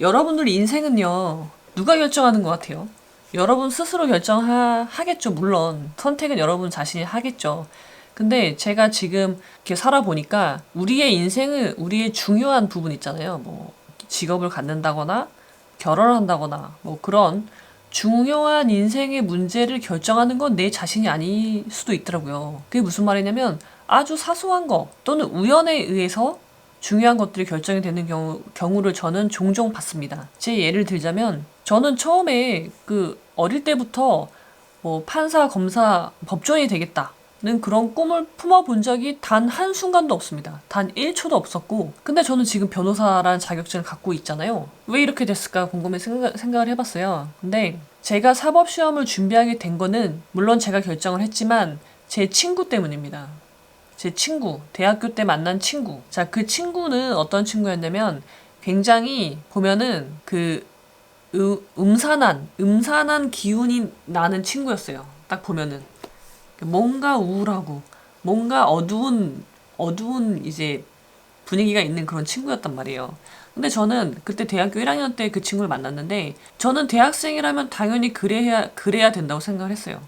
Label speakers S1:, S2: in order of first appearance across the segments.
S1: 여러분들 인생은요, 누가 결정하는 것 같아요? 여러분 스스로 결정하겠죠, 물론. 선택은 여러분 자신이 하겠죠. 근데 제가 지금 이렇게 살아보니까 우리의 인생은 우리의 중요한 부분 있잖아요. 뭐, 직업을 갖는다거나, 결혼을 한다거나, 뭐 그런 중요한 인생의 문제를 결정하는 건 내 자신이 아닐 수도 있더라고요. 그게 무슨 말이냐면 아주 사소한 거 또는 우연에 의해서 중요한 것들이 결정이 되는 경우, 경우를 저는 종종 봤습니다. 제 예를 들자면 저는 처음에 그 어릴 때부터 뭐 판사, 검사, 법조인이 되겠다 는 그런 꿈을 품어본 적이 단 한순간도 없습니다. 단 1초도 없었고 근데 저는 지금 변호사라는 자격증을 갖고 있잖아요. 왜 이렇게 됐을까 궁금해 생각, 생각을 해봤어요. 근데 제가 사법시험을 준비하게 된 거는 물론 제가 결정을 했지만 제 친구 때문입니다. 제 친구, 대학교 때 만난 친구. 자, 그 친구는 어떤 친구였냐면 굉장히 보면은 그 으- 음산한, 음산한 기운이 나는 친구였어요. 딱 보면은. 뭔가 우울하고, 뭔가 어두운, 어두운 이제 분위기가 있는 그런 친구였단 말이에요. 근데 저는 그때 대학교 1학년 때 그 친구를 만났는데, 저는 대학생이라면 당연히 그래야, 그래야 된다고 생각을 했어요.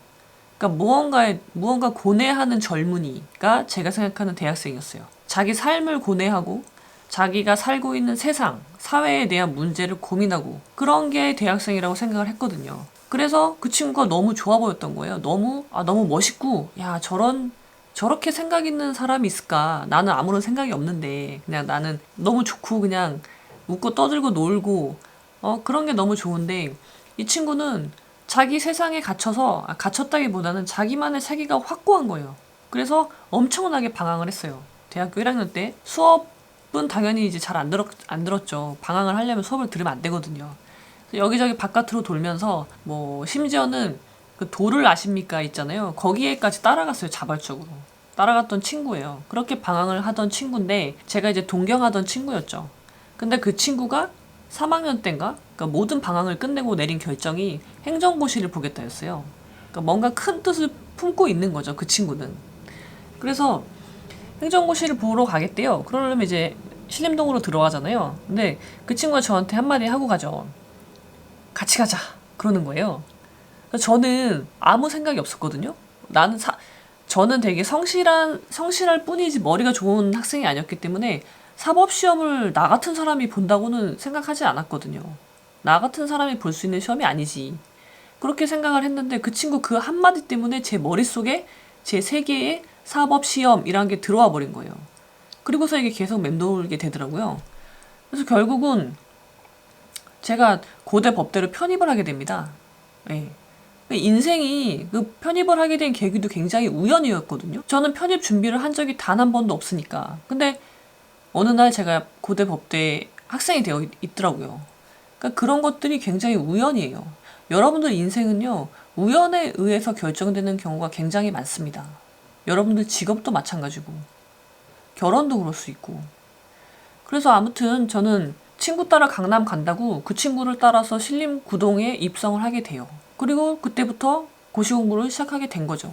S1: 그러니까 무언가에 무언가 고뇌하는 젊은이가 제가 생각하는 대학생이었어요. 자기 삶을 고뇌하고 자기가 살고 있는 세상, 사회에 대한 문제를 고민하고 그런 게 대학생이라고 생각을 했거든요. 그래서 그 친구가 너무 좋아 보였던 거예요. 너무 아 너무 멋있고 야 저런 저렇게 생각 있는 사람이 있을까? 나는 아무런 생각이 없는데 그냥 나는 너무 좋고 그냥 웃고 떠들고 놀고 어 그런 게 너무 좋은데 이 친구는 자기 세상에 갇혀서 아, 갇혔다기보다는 자기만의 세계가 확고한 거예요. 그래서 엄청나게 방황을 했어요. 대학교 1학년 때 수업은 당연히 이제 잘 안 들었 안 들었죠. 방황을 하려면 수업을 들으면 안 되거든요. 여기저기 바깥으로 돌면서 뭐 심지어는 그 도를 아십니까 있잖아요. 거기에까지 따라갔어요. 자발적으로. 따라갔던 친구예요. 그렇게 방황을 하던 친구인데 제가 이제 동경하던 친구였죠. 근데 그 친구가 3학년 때인가? 그러니까 모든 방황을 끝내고 내린 결정이 행정고시를 보겠다였어요. 그러니까 뭔가 큰 뜻을 품고 있는 거죠. 그 친구는. 그래서 행정고시를 보러 가겠대요. 그러려면 이제 신림동으로 들어가잖아요. 근데 그 친구가 저한테 한마디 하고 가죠. 같이 가자. 그러는 거예요. 저는 아무 생각이 없었거든요. 나는 사, 저는 되게 성실한, 성실할 뿐이지 머리가 좋은 학생이 아니었기 때문에 사법시험을 나 같은 사람이 본다고는 생각하지 않았거든요. 나 같은 사람이 볼 수 있는 시험이 아니지. 그렇게 생각을 했는데 그 친구 그 한마디 때문에 제 머릿속에 제 세계에 사법시험이라는 게 들어와 버린 거예요. 그리고서 이게 계속 맴돌게 되더라고요. 그래서 결국은 제가 고대 법대로 편입을 하게 됩니다. 예. 인생이 그 편입을 하게 된 계기도 굉장히 우연이었거든요. 저는 편입 준비를 한 적이 단 한 번도 없으니까. 근데 어느 날 제가 고대 법대 학생이 되어 있- 있더라고요. 그러니까 그런 것들이 굉장히 우연이에요. 여러분들 인생은요, 우연에 의해서 결정되는 경우가 굉장히 많습니다. 여러분들 직업도 마찬가지고, 결혼도 그럴 수 있고. 그래서 아무튼 저는 친구 따라 강남 간다고 그 친구를 따라서 신림구동에 입성을 하게 돼요. 그리고 그때부터 고시 공부를 시작하게 된 거죠.